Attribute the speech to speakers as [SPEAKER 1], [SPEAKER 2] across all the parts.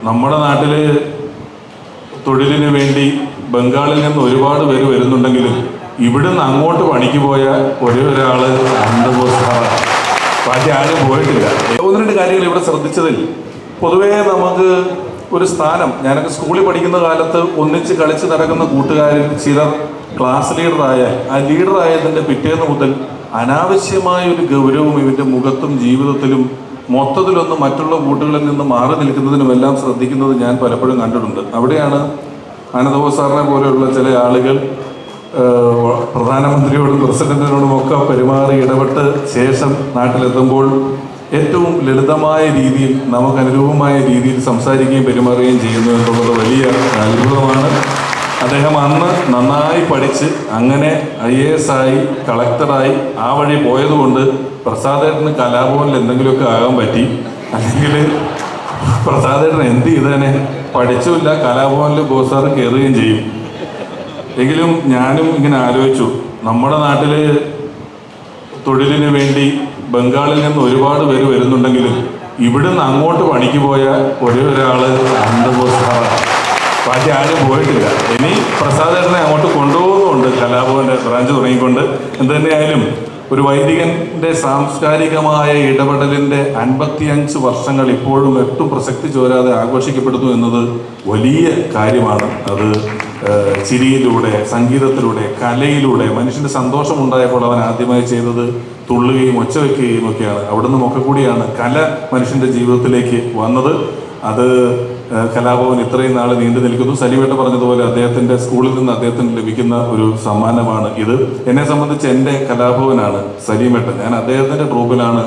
[SPEAKER 1] നമ്മുടെ നാട്ടിൽ തൊഴിലിന് വേണ്ടി ബംഗാളിൽ നിന്ന് ഒരുപാട് പേര് വരുന്നുണ്ടെങ്കിലും ഇവിടുന്ന് അങ്ങോട്ട് പണിക്ക് പോയ ഒരേ ഒരാൾ അനന്തബോസാണ് ബാക്കി ആരും പോയിട്ടില്ല. ഒന്ന് രണ്ട് കാര്യങ്ങൾ ഇവിടെ ശ്രദ്ധിച്ചതിൽ. പൊതുവേ നമുക്ക് ഒരു സ്ഥാനം ഞാനൊക്കെ സ്കൂളിൽ പഠിക്കുന്ന കാലത്ത് ഒന്നിച്ച് കളിച്ച് നടക്കുന്ന കൂട്ടുകാരിൽ ചിലർ ക്ലാസ് ലീഡറായ ആ ലീഡറായതിന്റെ പിറ്റേന്ന് മുതൽ അനാവശ്യമായ ഒരു ഗൗരവം ഇവന്റെ മുഖത്തും ജീവിതത്തിലും മൊത്തത്തിലൊന്ന് മറ്റുള്ള കൂട്ടുകളിൽ നിന്ന് മാറി നിൽക്കുന്നതിനുമെല്ലാം ശ്രദ്ധിക്കുന്നത് ഞാൻ പലപ്പോഴും കണ്ടിട്ടുണ്ട്. അവിടെയാണ് അനന്തപോ സാറിനെ പോലെയുള്ള ചില ആളുകൾ പ്രധാനമന്ത്രിയോടും പ്രസിഡന്റിനോടും ഒക്കെ പെരുമാറി ഇടപെട്ട് ശേഷം നാട്ടിലെത്തുമ്പോൾ ഏറ്റവും ലളിതമായ രീതിയിൽ നമുക്ക് അനുരൂപമായ രീതിയിൽ സംസാരിക്കുകയും പെരുമാറുകയും ചെയ്യുന്നു എന്നുള്ളത് വലിയ അത്ഭുതമാണ്. അദ്ദേഹം അന്ന് നന്നായി പഠിച്ച് അങ്ങനെ ഐ എ എസ് ആയി കളക്ടറായി ആ വഴി പോയതുകൊണ്ട് പ്രസാദേട്ടന് കലാഭവനിൽ എന്തെങ്കിലുമൊക്കെ ആകാൻ പറ്റി അല്ലെങ്കിൽ പ്രസാദേട്ടൻ എന്ത് ചെയ്തേനെ? പഠിച്ചുമില്ല കലാഭവനിൽ ബോസാറ് കയറുകയും ചെയ്യും. എങ്കിലും ഞാനും ഇങ്ങനെ ആലോചിച്ചു നമ്മുടെ നാട്ടിൽ തൊഴിലിന് വേണ്ടി ബംഗാളിൽ നിന്ന് ഒരുപാട് പേര് വരുന്നുണ്ടെങ്കിലും ഇവിടുന്ന് അങ്ങോട്ട് പണിക്ക് പോയ ഒരേ ഒരാൾ അനന്തബോസാണ് ബാക്കി ആരും പോയിട്ടില്ല. ഇനി പ്രസാദേട്ടനെ അങ്ങോട്ട് കൊണ്ടുപോകുന്നുണ്ട് കലാഭവന്റെ ബ്രാഞ്ച് തുടങ്ങിക്കൊണ്ട്. എന്തു തന്നെയായാലും ഒരു വൈദികന്റെ സാംസ്കാരികമായ ഇടപെടലിന്റെ അൻപത്തിയഞ്ച് വർഷങ്ങൾ ഇപ്പോഴും എട്ടും പ്രസക്തി ചോരാതെ ആഘോഷിക്കപ്പെടുന്നു എന്നത് വലിയ കാര്യമാണ്. അത് ചിരിയിലൂടെ സംഗീതത്തിലൂടെ കലയിലൂടെ മനുഷ്യന് സന്തോഷമുണ്ടായപ്പോൾ അവൻ ആദ്യമായി ചെയ്തത് തുള്ളുകയും ഒച്ച വയ്ക്കുകയും ഒക്കെയാണ്. അവിടുന്ന് ഒക്കെ കൂടിയാണ് കല മനുഷ്യന്റെ ജീവിതത്തിലേക്ക് വന്നത്. അത് കലാഭവൻ ഇത്രയും നാൾ നീണ്ടു നിൽക്കുന്നു. സലിവേട്ട പറഞ്ഞതുപോലെ അദ്ദേഹത്തിന്റെ സ്കൂളിൽ നിന്ന് അദ്ദേഹത്തിന് ലഭിക്കുന്ന ഒരു സമ്മാനമാണ് ഇത്. എന്നെ സംബന്ധിച്ച് എന്റെ കലാഭവനാണ് സലീമേട്ടൻ. ഞാൻ അദ്ദേഹത്തിന്റെ ഗ്രൂപ്പിലാണ്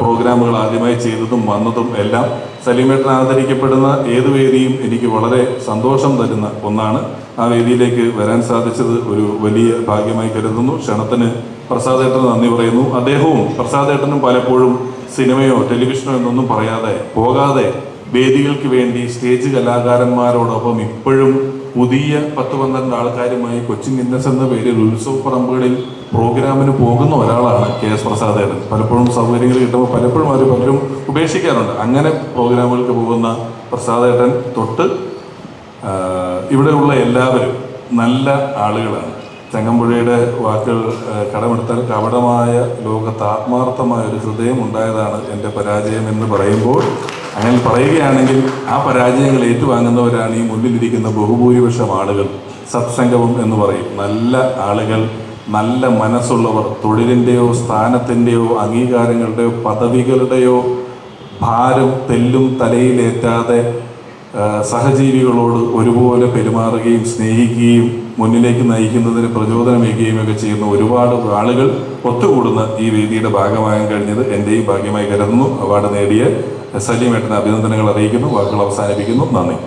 [SPEAKER 1] പ്രോഗ്രാമുകൾ ആദ്യമായി ചെയ്തതും വന്നതും എല്ലാം. സലീമേട്ടൻ ആദരിക്കപ്പെടുന്ന ഏത് വേദിയും എനിക്ക് വളരെ സന്തോഷം തരുന്ന ഒന്നാണ്. ആ വേദിയിലേക്ക് വരാൻ സാധിച്ചത് ഒരു വലിയ ഭാഗ്യമായി കരുതുന്നു. ക്ഷണത്തിന് പ്രസാദേട്ടന് നന്ദി പറയുന്നു. അദ്ദേഹവും പ്രസാദേട്ടനും പലപ്പോഴും സിനിമയോ ടെലിവിഷനോ എന്നൊന്നും പറയാതെ പോകാതെ വേദികൾക്ക് വേണ്ടി സ്റ്റേജ് കലാകാരന്മാരോടൊപ്പം ഇപ്പോഴും പുതിയ പത്ത് പന്ത്രണ്ട് ആൾക്കാരുമായി കൊച്ചിൻ ഇന്നസ് എന്ന പേരിൽ ഉത്സവ പറമ്പുകളിൽ പ്രോഗ്രാമിന് പോകുന്ന ഒരാളാണ് കെ എസ് പ്രസാദേട്ടൻ പലപ്പോഴും സൗകര്യങ്ങൾ കിട്ടുമ്പോൾ പലപ്പോഴും അവർ പലരും ഉപേക്ഷിക്കാറുണ്ട്. അങ്ങനെ പ്രോഗ്രാമുകൾക്ക് പോകുന്ന പ്രസാദേട്ടൻ തൊട്ട് ഇവിടെയുള്ള എല്ലാവരും നല്ല ആളുകളാണ്. ചങ്ങമ്പുഴയുടെ വാക്കുകൾ കടമെടുത്താൽ കപടമായ ലോകത്ത് ആത്മാർത്ഥമായ ഒരു ഹൃദയം ഉണ്ടായതാണ് എന്റെ പരാജയം എന്ന് പറയുമ്പോൾ അങ്ങനെ പറയുകയാണെങ്കിൽ ആ പരാജയങ്ങൾ ഏറ്റുവാങ്ങുന്നവരാണ് ഈ മുന്നിലിരിക്കുന്ന ബഹുഭൂരിപക്ഷം ആളുകൾ. സത്സംഗവും എന്ന് പറയും. നല്ല ആളുകൾ നല്ല മനസ്സുള്ളവർ തൊഴിലിന്റെയോ സ്ഥാനത്തിന്റെയോ അംഗീകാരങ്ങളുടെയോ പദവികളുടെയോ ഭാരം തെല്ലും തലയിലേറ്റാതെ സഹജീവികളോട് ഒരുപോലെ പെരുമാറുകയും സ്നേഹിക്കുകയും മുന്നിലേക്ക് നയിക്കുന്നതിന് പ്രചോദനമേകുകയും ഒക്കെ ചെയ്യുന്ന ഒരുപാട് ആളുകൾ ഒത്തുകൂടുന്ന ഈ വേദിയുടെ ഭാഗമാകാൻ കഴിഞ്ഞത് എന്റെയും ഭാഗ്യമായി കരുതുന്നു. അവാർഡ് നേടിയ സലീമേട്ടന് അഭിനന്ദനങ്ങൾ അറിയിക്കുന്നു. വാക്കുകൾ അവസാനിപ്പിക്കുന്നു. നന്ദി.